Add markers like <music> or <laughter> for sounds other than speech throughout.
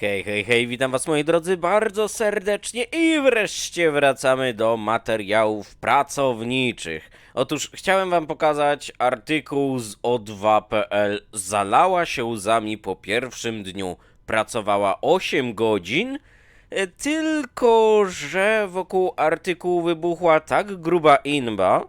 Hej, hej, hej, witam was moi drodzy bardzo serdecznie i wreszcie wracamy do materiałów pracowniczych. Otóż chciałem wam pokazać artykuł z o2.pl. Zalała się łzami po pierwszym dniu. Pracowała 8 godzin, e, tylko że wokół artykułu wybuchła tak gruba inba,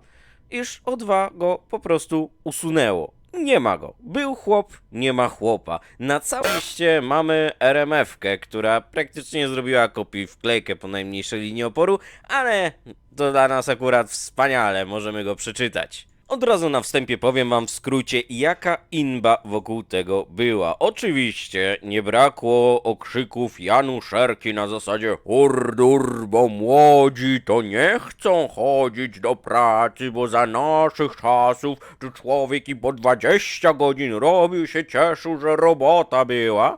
iż O2 go po prostu usunęło. Nie ma go. Był chłop, nie ma chłopa. Na całe ście mamy RMF-kę, która praktycznie zrobiła kopiuj wklejkę po najmniejszej linii oporu, ale to dla nas akurat wspaniale, możemy go przeczytać. Od razu na wstępie powiem wam w skrócie, jaka inba wokół tego była. Oczywiście nie brakło okrzyków Januszerki na zasadzie Urdur, bo młodzi to nie chcą chodzić do pracy, bo za naszych czasów to człowiek i po 20 godzin robił się cieszył, że robota była.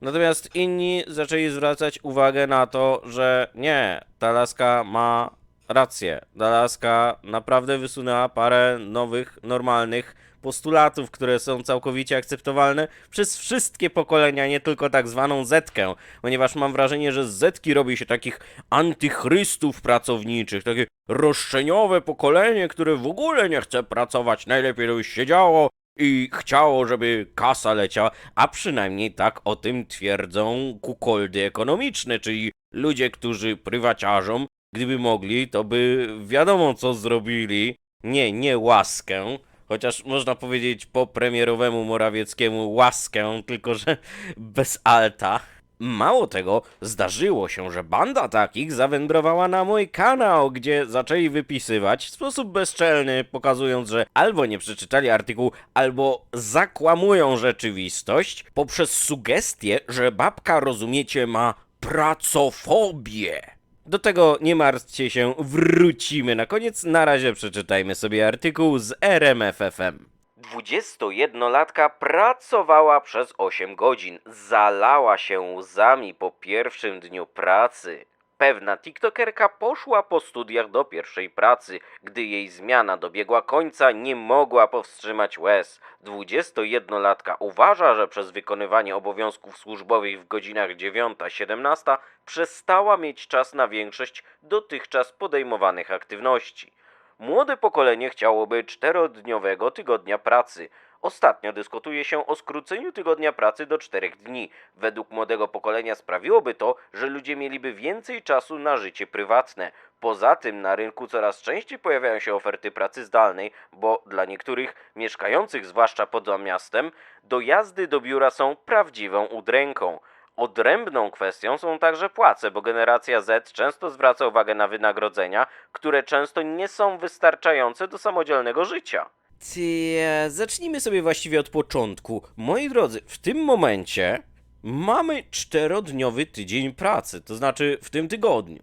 Natomiast inni zaczęli zwracać uwagę na to, że nie, ta laska ma rację. Ta laska naprawdę wysunęła parę nowych, normalnych postulatów, które są całkowicie akceptowalne przez wszystkie pokolenia, nie tylko tak zwaną Zetkę, ponieważ mam wrażenie, że z Zetki robi się takich antychrystów pracowniczych, takie roszczeniowe pokolenie, które w ogóle nie chce pracować, najlepiej żeby siedziało i chciało, żeby kasa leciała, a przynajmniej tak o tym twierdzą kukoldy ekonomiczne, czyli ludzie, którzy prywaciarzom, gdyby mogli, to by wiadomo co zrobili. Nie, nie łaskę, chociaż można powiedzieć po premierowemu Morawieckiemu łaskę, tylko że <laughs> bez alta. Mało tego, zdarzyło się, że banda takich zawędrowała na mój kanał, gdzie zaczęli wypisywać w sposób bezczelny, pokazując, że albo nie przeczytali artykułu, albo zakłamują rzeczywistość poprzez sugestię, że babka, rozumiecie, ma pracofobię. Do tego nie martwcie się, wrócimy na koniec. Na razie przeczytajmy sobie artykuł z RMFFM. 21-latka pracowała przez 8 godzin. Zalała się łzami po pierwszym dniu pracy. Pewna TikTokerka poszła po studiach do pierwszej pracy. Gdy jej zmiana dobiegła końca, nie mogła powstrzymać łez. 21-latka uważa, że przez wykonywanie obowiązków służbowych w godzinach 9-17 przestała mieć czas na większość dotychczas podejmowanych aktywności. Młode pokolenie chciałoby czterodniowego tygodnia pracy. Ostatnio dyskutuje się o skróceniu tygodnia pracy do czterech dni. Według młodego pokolenia sprawiłoby to, że ludzie mieliby więcej czasu na życie prywatne. Poza tym na rynku coraz częściej pojawiają się oferty pracy zdalnej, bo dla niektórych mieszkających zwłaszcza poza miastem dojazdy do biura są prawdziwą udręką. Odrębną kwestią są także płace, bo generacja Z często zwraca uwagę na wynagrodzenia, które często nie są wystarczające do samodzielnego życia. Tie, zacznijmy sobie właściwie od początku. Moi drodzy, w tym momencie mamy czterodniowy tydzień pracy, to znaczy w tym tygodniu.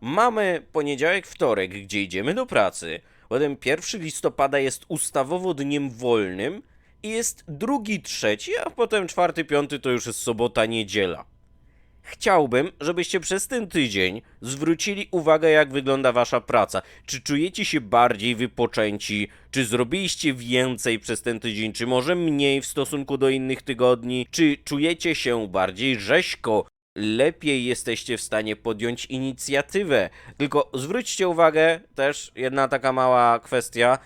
Mamy poniedziałek, wtorek, gdzie idziemy do pracy. Potem 1 listopada jest ustawowo dniem wolnym i jest drugi, trzeci, a potem czwarty, piąty to już jest sobota, niedziela. Chciałbym, żebyście przez ten tydzień zwrócili uwagę, jak wygląda wasza praca. Czy czujecie się bardziej wypoczęci? Czy zrobiliście więcej przez ten tydzień? Czy może mniej w stosunku do innych tygodni? Czy czujecie się bardziej rzeźko? Lepiej jesteście w stanie podjąć inicjatywę. Tylko zwróćcie uwagę, też jedna taka mała kwestia.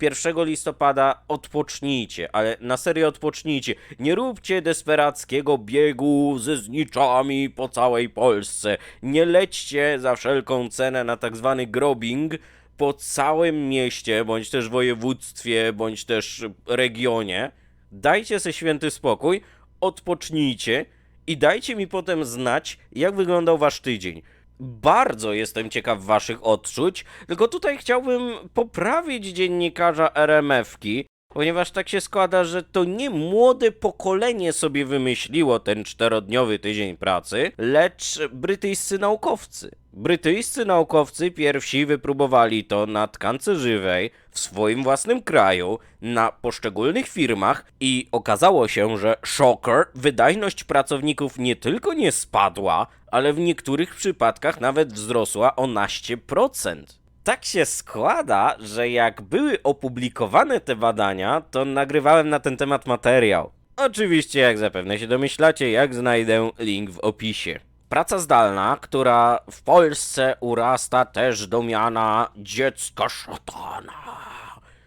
1 listopada odpocznijcie, ale na serio odpocznijcie. Nie róbcie desperackiego biegu ze zniczami po całej Polsce. Nie lećcie za wszelką cenę na tak zwany grobbing po całym mieście, bądź też województwie, bądź też regionie. Dajcie sobie święty spokój, odpocznijcie i dajcie mi potem znać, jak wyglądał wasz tydzień. Bardzo jestem ciekaw waszych odczuć, tylko tutaj chciałbym poprawić dziennikarza RMF-ki, ponieważ tak się składa, że to nie młode pokolenie sobie wymyśliło ten czterodniowy tydzień pracy, lecz brytyjscy naukowcy. Brytyjscy naukowcy pierwsi wypróbowali to na tkance żywej w swoim własnym kraju, na poszczególnych firmach i okazało się, że shocker, wydajność pracowników nie tylko nie spadła, ale w niektórych przypadkach nawet wzrosła o naście procent. Tak się składa, że jak były opublikowane te badania, to nagrywałem na ten temat materiał. Oczywiście, jak zapewne się domyślacie, jak znajdę link w opisie. Praca zdalna, która w Polsce urasta też do miana dziecka szatana.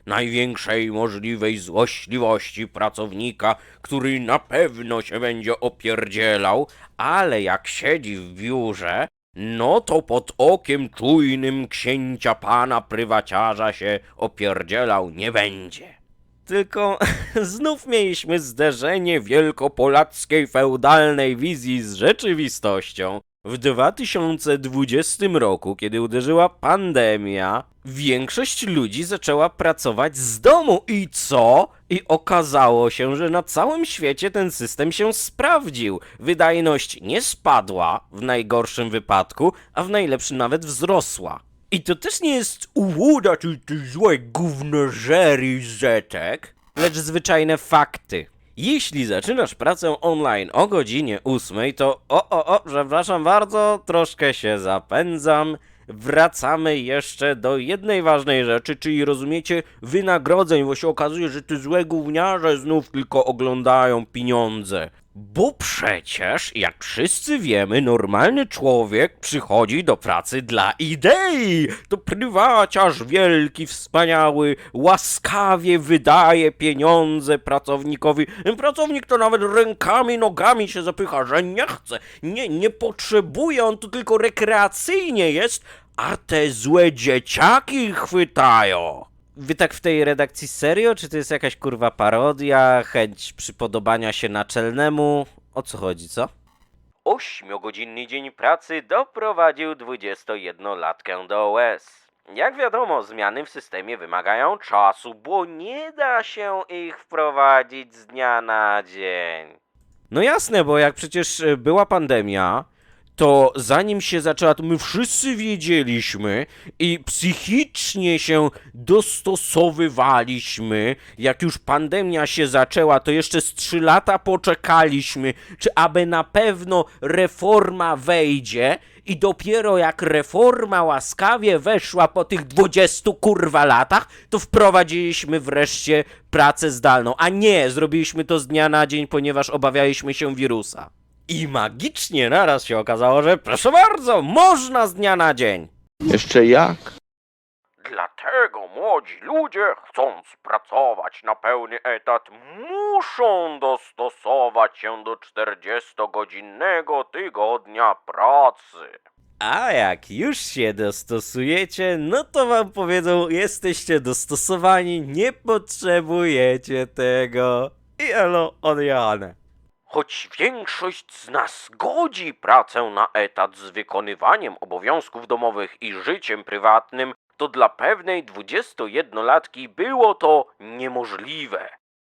Największej możliwej złośliwości pracownika, który na pewno się będzie opierdzielał, ale jak siedzi w biurze, no to pod okiem czujnym księcia pana prywaciarza się opierdzielał nie będzie. Tylko <laughs> znów mieliśmy zderzenie wielkopolackiej feudalnej wizji z rzeczywistością. W 2020 roku, kiedy uderzyła pandemia, większość ludzi zaczęła pracować z domu. I co? I okazało się, że na całym świecie ten system się sprawdził. Wydajność nie spadła w najgorszym wypadku, a w najlepszym nawet wzrosła. I to też nie jest ułuda czy ty złe gównożery zetek, lecz zwyczajne fakty. Jeśli zaczynasz pracę online o godzinie 8, to o, o, o, przepraszam bardzo, troszkę się zapędzam. Wracamy jeszcze do jednej ważnej rzeczy, czyli rozumiecie wynagrodzeń, bo się okazuje, że te złe gówniarze znów tylko oglądają pieniądze. Bo przecież, jak wszyscy wiemy, normalny człowiek przychodzi do pracy dla idei. To prywaciarz wielki, wspaniały, łaskawie wydaje pieniądze pracownikowi. Pracownik to nawet rękami, nogami się zapycha, że nie chce, nie, nie potrzebuje, on tu tylko rekreacyjnie jest, a te złe dzieciaki chwytają. Wy tak w tej redakcji serio? Czy to jest jakaś kurwa parodia, chęć przypodobania się naczelnemu? O co chodzi, co? Ośmiogodzinny dzień pracy doprowadził 21-latkę do łez. Jak wiadomo, zmiany w systemie wymagają czasu, bo nie da się ich wprowadzić z dnia na dzień. No jasne, bo jak przecież e, była pandemia, to zanim się zaczęła, to my wszyscy wiedzieliśmy i psychicznie się dostosowywaliśmy. Jak już pandemia się zaczęła, to jeszcze z trzy lata poczekaliśmy, czy aby na pewno reforma wejdzie. I dopiero jak reforma łaskawie weszła po tych 20 kurwa latach, to wprowadziliśmy wreszcie pracę zdalną. A nie, zrobiliśmy to z dnia na dzień, ponieważ obawialiśmy się wirusa. I magicznie naraz się okazało, że proszę bardzo, można z dnia na dzień. Jeszcze jak? Dlatego młodzi ludzie, chcąc pracować na pełny etat, muszą dostosować się do 40-godzinnego tygodnia pracy. A jak już się dostosujecie, no to wam powiedzą, jesteście dostosowani, nie potrzebujecie tego. I elo odjane. Choć większość z nas godzi pracę na etat z wykonywaniem obowiązków domowych i życiem prywatnym, to dla pewnej 21-latki było to niemożliwe.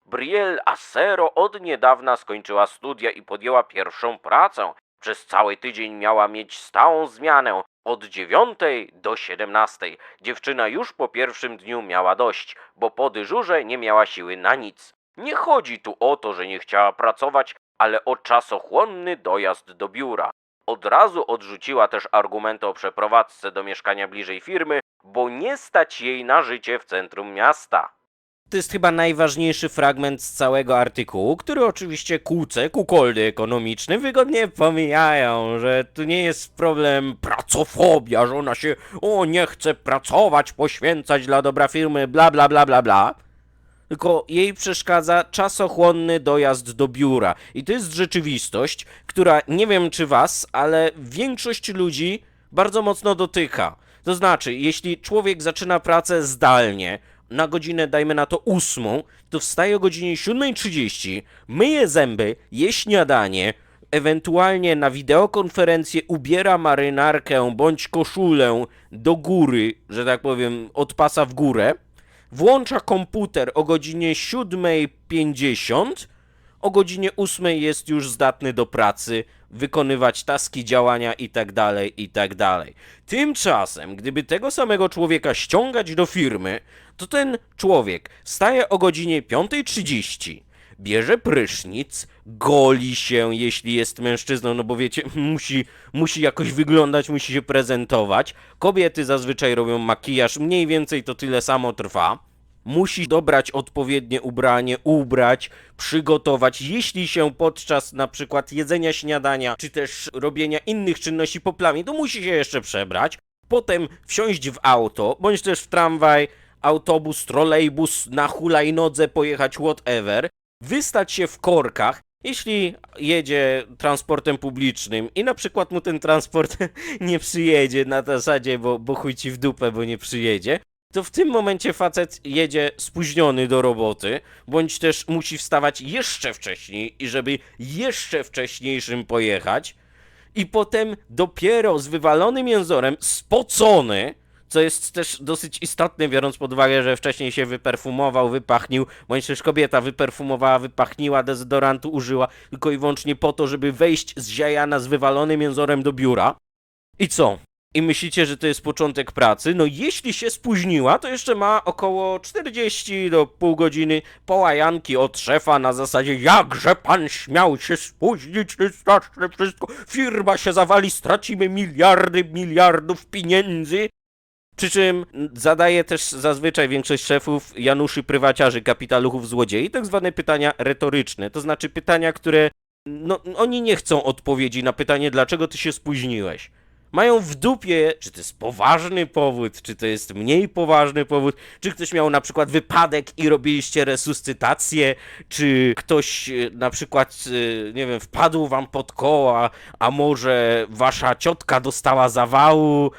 Brielle Acero od niedawna skończyła studia i podjęła pierwszą pracę. Przez cały tydzień miała mieć stałą zmianę od 9 do 17. Dziewczyna już po pierwszym dniu miała dość, bo po dyżurze nie miała siły na nic. Nie chodzi tu o to, że nie chciała pracować, ale o czasochłonny dojazd do biura. Od razu odrzuciła też argumenty o przeprowadzce do mieszkania bliżej firmy, bo nie stać jej na życie w centrum miasta. To jest chyba najważniejszy fragment z całego artykułu, który oczywiście kłóce, kukoldy ekonomiczne wygodnie pomijają, że tu nie jest problem pracofobia, że ona się o nie chce pracować, poświęcać dla dobra firmy, bla bla bla bla bla tylko jej przeszkadza czasochłonny dojazd do biura. I to jest rzeczywistość, która nie wiem czy was, ale większość ludzi bardzo mocno dotyka. To znaczy, jeśli człowiek zaczyna pracę zdalnie, na godzinę dajmy na to ósmą, to wstaje o godzinie 7.30, myje zęby, je śniadanie, ewentualnie na wideokonferencję ubiera marynarkę bądź koszulę do góry, że tak powiem, od pasa w górę, włącza komputer o godzinie 7.50, o godzinie 8 jest już zdatny do pracy, wykonywać taski, działania itd., itd. Tymczasem, gdyby tego samego człowieka ściągać do firmy, to ten człowiek wstaje o godzinie 5.30, bierze prysznic, goli się, jeśli jest mężczyzną, no bo wiecie, <laughs> musi, musi jakoś wyglądać, musi się prezentować. Kobiety zazwyczaj robią makijaż, mniej więcej to tyle samo trwa. musi dobrać odpowiednie ubranie, ubrać, przygotować. Jeśli się podczas na przykład jedzenia śniadania, czy też robienia innych czynności poplami, to musi się jeszcze przebrać. Potem wsiąść w auto, bądź też w tramwaj, autobus, trolejbus, na hulajnodze pojechać whatever, wystać się w korkach, jeśli jedzie transportem publicznym i na przykład mu ten transport <laughs> nie przyjedzie na zasadzie, bo, bo chuj ci w dupę, bo nie przyjedzie, to w tym momencie facet jedzie spóźniony do roboty, bądź też musi wstawać jeszcze wcześniej i żeby jeszcze wcześniejszym pojechać i potem dopiero z wywalonym jęzorem, spocony, co jest też dosyć istotne, biorąc pod uwagę, że wcześniej się wyperfumował, wypachnił, bądź też kobieta wyperfumowała, wypachniła, dezodorantu użyła, tylko i wyłącznie po to, żeby wejść z ziajana z wywalonym jęzorem do biura. I co? I myślicie, że to jest początek pracy? No jeśli się spóźniła, to jeszcze ma około 40 do pół godziny połajanki od szefa na zasadzie jakże pan śmiał się spóźnić, to straszne wszystko, firma się zawali, stracimy miliardy, miliardów pieniędzy. Przy czym zadaje też zazwyczaj większość szefów Januszy prywaciarzy, kapitaluchów, złodziei, tak zwane pytania retoryczne, to znaczy pytania, które no, oni nie chcą odpowiedzi na pytanie, dlaczego ty się spóźniłeś. Mają w dupie, czy to jest poważny powód, czy to jest mniej poważny powód, czy ktoś miał na przykład wypadek i robiliście resuscytację, czy ktoś e, na przykład, e, nie wiem, wpadł wam pod koła, a może wasza ciotka dostała zawału.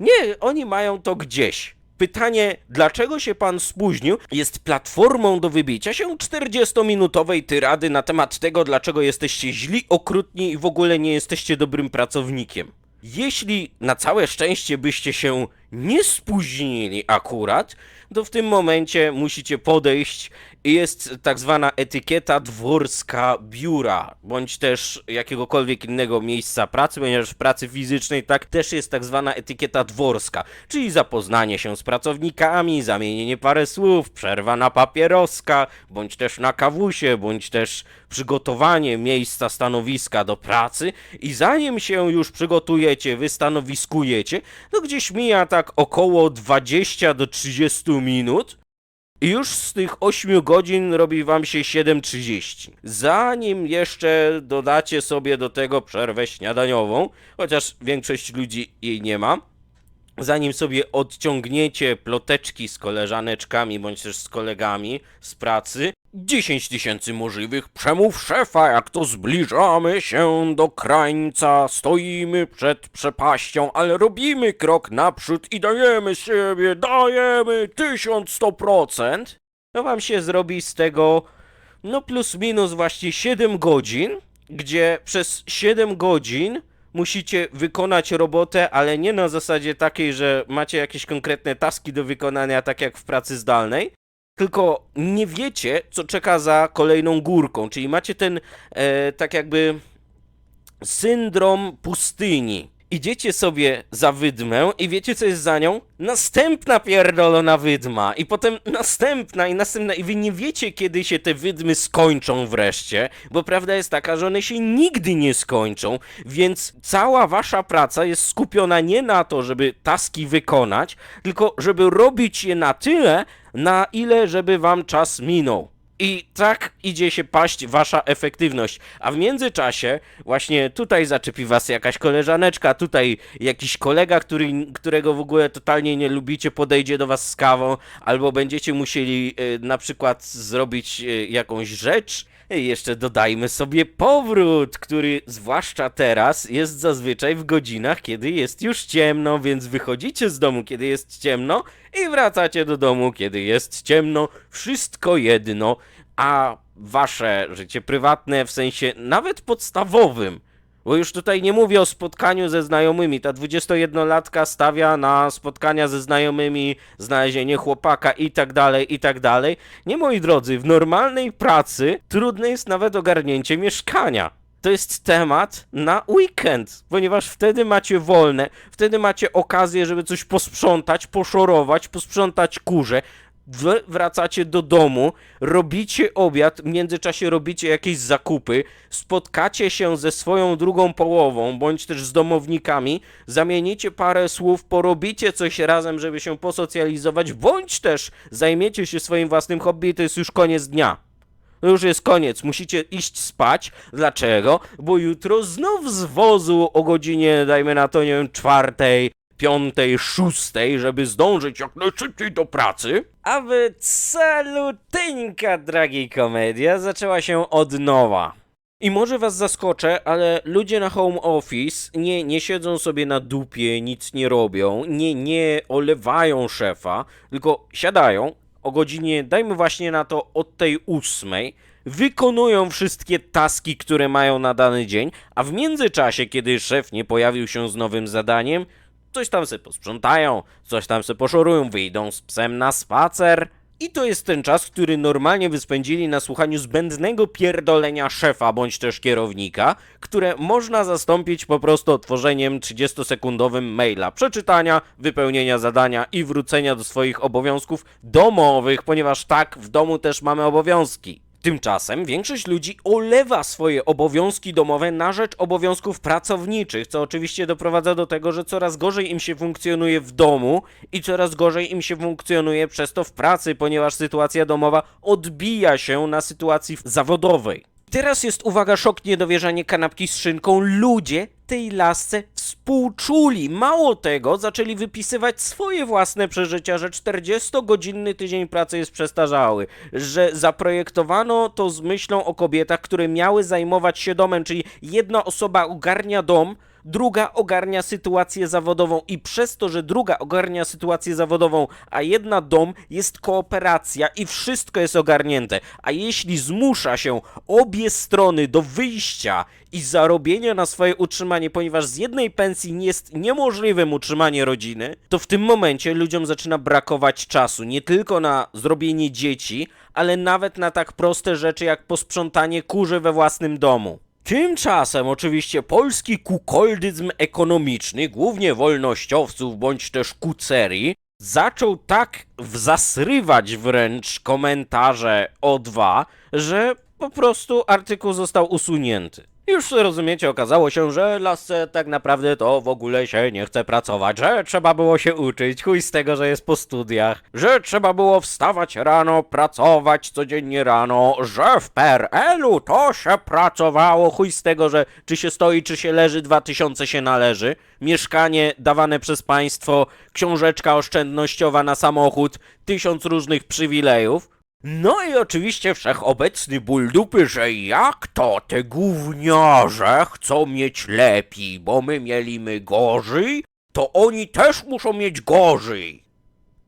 Nie, oni mają to gdzieś. Pytanie, dlaczego się pan spóźnił, jest platformą do wybicia się 40-minutowej tyrady na temat tego, dlaczego jesteście źli, okrutni i w ogóle nie jesteście dobrym pracownikiem. Jeśli na całe szczęście byście się nie spóźnili akurat, to w tym momencie musicie podejść i jest tak zwana etykieta dworska biura, bądź też jakiegokolwiek innego miejsca pracy, ponieważ w pracy fizycznej tak też jest tak zwana etykieta dworska, czyli zapoznanie się z pracownikami, zamienienie parę słów, przerwa na papieroska, bądź też na kawusie, bądź też przygotowanie miejsca, stanowiska do pracy i zanim się już przygotujecie, wystanowiskujecie, to gdzieś mija tak około 20 do 30 minut, i już z tych 8 godzin robi wam się 7.30. Zanim jeszcze dodacie sobie do tego przerwę śniadaniową, chociaż większość ludzi jej nie ma, zanim sobie odciągniecie ploteczki z koleżaneczkami bądź też z kolegami z pracy, 10 tysięcy możliwych przemów szefa, jak to zbliżamy się do krańca, stoimy przed przepaścią, ale robimy krok naprzód i dajemy siebie, dajemy 1100%, to wam się zrobi z tego, no plus minus właśnie 7 godzin, gdzie przez 7 godzin musicie wykonać robotę, ale nie na zasadzie takiej, że macie jakieś konkretne taski do wykonania, tak jak w pracy zdalnej, tylko nie wiecie, co czeka za kolejną górką, czyli macie ten e, tak jakby syndrom pustyni. Idziecie sobie za wydmę i wiecie, co jest za nią? Następna pierdolona wydma i potem następna i następna i wy nie wiecie, kiedy się te wydmy skończą wreszcie, bo prawda jest taka, że one się nigdy nie skończą, więc cała wasza praca jest skupiona nie na to, żeby taski wykonać, tylko żeby robić je na tyle, na ile żeby wam czas minął. I tak idzie się paść wasza efektywność. A w międzyczasie właśnie tutaj zaczepi was jakaś koleżaneczka, tutaj jakiś kolega, który, którego w ogóle totalnie nie lubicie, podejdzie do was z kawą, albo będziecie musieli y, na przykład zrobić y, jakąś rzecz. Jeszcze dodajmy sobie powrót, który zwłaszcza teraz jest zazwyczaj w godzinach, kiedy jest już ciemno, więc wychodzicie z domu, kiedy jest ciemno i wracacie do domu, kiedy jest ciemno. Wszystko jedno, a wasze życie prywatne w sensie nawet podstawowym. Bo już tutaj nie mówię o spotkaniu ze znajomymi. Ta 21-latka stawia na spotkania ze znajomymi, znalezienie chłopaka i tak dalej, i tak dalej. Nie, moi drodzy, w normalnej pracy trudne jest nawet ogarnięcie mieszkania. To jest temat na weekend, ponieważ wtedy macie wolne, wtedy macie okazję, żeby coś posprzątać, poszorować, posprzątać kurze. Wy wracacie do domu, robicie obiad, w międzyczasie robicie jakieś zakupy, spotkacie się ze swoją drugą połową, bądź też z domownikami, zamienicie parę słów, porobicie coś razem, żeby się posocjalizować, bądź też zajmiecie się swoim własnym hobby i to jest już koniec dnia. Już jest koniec, musicie iść spać. Dlaczego? Bo jutro znów z wozu o godzinie, dajmy na to, nie wiem, czwartej, piątej, szóstej, żeby zdążyć jak najszybciej do pracy. A wy caluteńka, dragi komedia, zaczęła się od nowa. I może was zaskoczę, ale ludzie na home office nie, nie siedzą sobie na dupie, nic nie robią, nie, nie olewają szefa, tylko siadają o godzinie, dajmy właśnie na to od tej ósmej, wykonują wszystkie taski, które mają na dany dzień, a w międzyczasie, kiedy szef nie pojawił się z nowym zadaniem, coś tam se posprzątają, coś tam se poszorują, wyjdą z psem na spacer. I to jest ten czas, który normalnie wyspędzili na słuchaniu zbędnego pierdolenia szefa bądź też kierownika, które można zastąpić po prostu otworzeniem 30-sekundowym maila, przeczytania, wypełnienia zadania i wrócenia do swoich obowiązków domowych, ponieważ tak, w domu też mamy obowiązki. Tymczasem większość ludzi olewa swoje obowiązki domowe na rzecz obowiązków pracowniczych, co oczywiście doprowadza do tego, że coraz gorzej im się funkcjonuje w domu i coraz gorzej im się funkcjonuje przez to w pracy, ponieważ sytuacja domowa odbija się na sytuacji zawodowej. Teraz jest, uwaga, szok, niedowierzanie kanapki z szynką. Ludzie tej lasce współczuli. Mało tego, zaczęli wypisywać swoje własne przeżycia, że 40-godzinny tydzień pracy jest przestarzały, że zaprojektowano to z myślą o kobietach, które miały zajmować się domem, czyli jedna osoba ogarnia dom, druga ogarnia sytuację zawodową i przez to, że druga ogarnia sytuację zawodową, a jedna dom, jest kooperacja i wszystko jest ogarnięte. A jeśli zmusza się obie strony do wyjścia i zarobienia na swoje utrzymanie, ponieważ z jednej pensji jest niemożliwym utrzymanie rodziny, to w tym momencie ludziom zaczyna brakować czasu nie tylko na zrobienie dzieci, ale nawet na tak proste rzeczy jak posprzątanie kurzy we własnym domu. Tymczasem oczywiście polski kukoldyzm ekonomiczny, głównie wolnościowców bądź też kucerii, zaczął tak zasrywać wręcz komentarze O2, że po prostu artykuł został usunięty. Już rozumiecie, okazało się, że lasce tak naprawdę to w ogóle się nie chce pracować, że trzeba było się uczyć, chuj z tego, że jest po studiach, że trzeba było wstawać rano, pracować codziennie rano, że w PRL-u to się pracowało, chuj z tego, że czy się stoi, czy się leży, 2000 się należy, mieszkanie dawane przez państwo, książeczka oszczędnościowa na samochód, tysiąc różnych przywilejów. No i oczywiście wszechobecny ból dupy, że jak to te gówniarze chcą mieć lepiej, bo my mieliśmy gorzej, to oni też muszą mieć gorzej.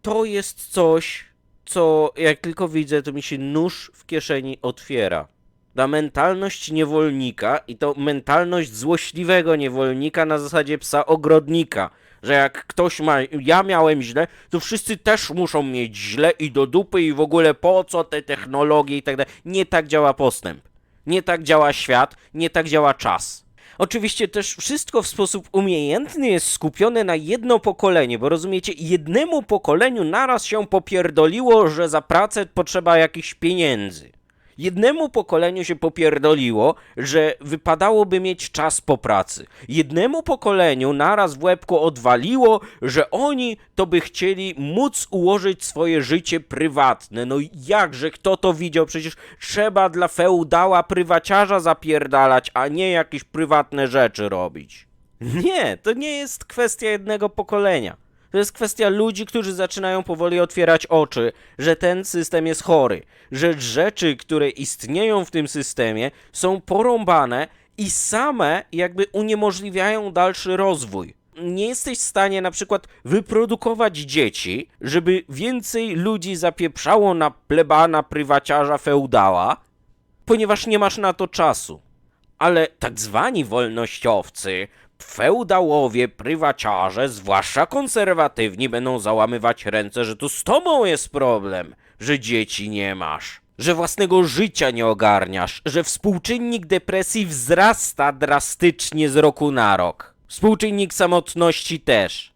To jest coś, co jak tylko widzę, to mi się nóż w kieszeni otwiera. Ta mentalność niewolnika i to mentalność złośliwego niewolnika na zasadzie psa ogrodnika, że jak ktoś ma, ja miałem źle, to wszyscy też muszą mieć źle i do dupy i w ogóle po co te technologie i tak dalej. Nie tak działa postęp. Nie tak działa świat, nie tak działa czas. Oczywiście też wszystko w sposób umiejętny jest skupione na jedno pokolenie, bo rozumiecie, jednemu pokoleniu naraz się popierdoliło, że za pracę potrzeba jakichś pieniędzy. Jednemu pokoleniu się popierdoliło, że wypadałoby mieć czas po pracy. Jednemu pokoleniu naraz w łebku odwaliło, że oni to by chcieli móc ułożyć swoje życie prywatne. No jakże kto to widział? Przecież trzeba dla feudała prywaciarza zapierdalać, a nie jakieś prywatne rzeczy robić. Nie, to nie jest kwestia jednego pokolenia. To jest kwestia ludzi, którzy zaczynają powoli otwierać oczy, że ten system jest chory, że rzeczy, które istnieją w tym systemie, są porąbane i same jakby uniemożliwiają dalszy rozwój. Nie jesteś w stanie na przykład wyprodukować dzieci, żeby więcej ludzi zapieprzało na plebana, prywaciarza, feudała, ponieważ nie masz na to czasu. Ale tak zwani wolnościowcy, feudałowie, prywaciarze, zwłaszcza konserwatywni, będą załamywać ręce, że to z tobą jest problem, że dzieci nie masz, że własnego życia nie ogarniasz, że współczynnik depresji wzrasta drastycznie z roku na rok. Współczynnik samotności też.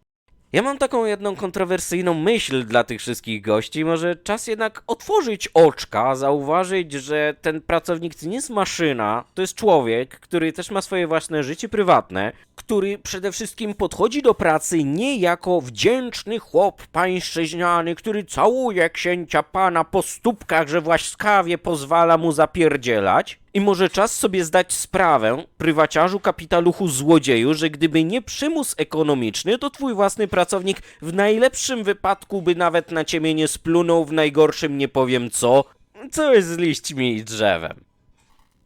Ja mam taką jedną kontrowersyjną myśl dla tych wszystkich gości. Może czas jednak otworzyć oczka, zauważyć, że ten pracownik to nie jest maszyna, to jest człowiek, który też ma swoje własne życie prywatne, który przede wszystkim podchodzi do pracy nie jako wdzięczny chłop pańszczyźniany, który całuje księcia pana po stópkach, że łaskawie pozwala mu zapierdzielać. I może czas sobie zdać sprawę, prywaciarzu, kapitaluchu, złodzieju, że gdyby nie przymus ekonomiczny, to twój własny pracownik w najlepszym wypadku by nawet na ciebie nie splunął, w najgorszym nie powiem co, co jest z liśćmi i drzewem.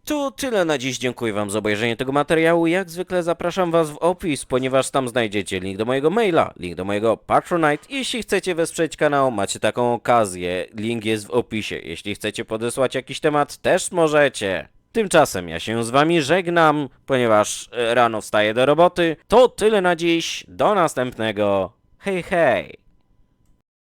To tyle na dziś. Dziękuję Wam za obejrzenie tego materiału. Jak zwykle zapraszam Was w opis, ponieważ tam znajdziecie link do mojego maila, link do mojego Patronite. Jeśli chcecie wesprzeć kanał, macie taką okazję. Link jest w opisie. Jeśli chcecie podesłać jakiś temat, też możecie. Tymczasem ja się z Wami żegnam, ponieważ e, rano wstaję do roboty. To tyle na dziś. Do następnego. Hej, hej.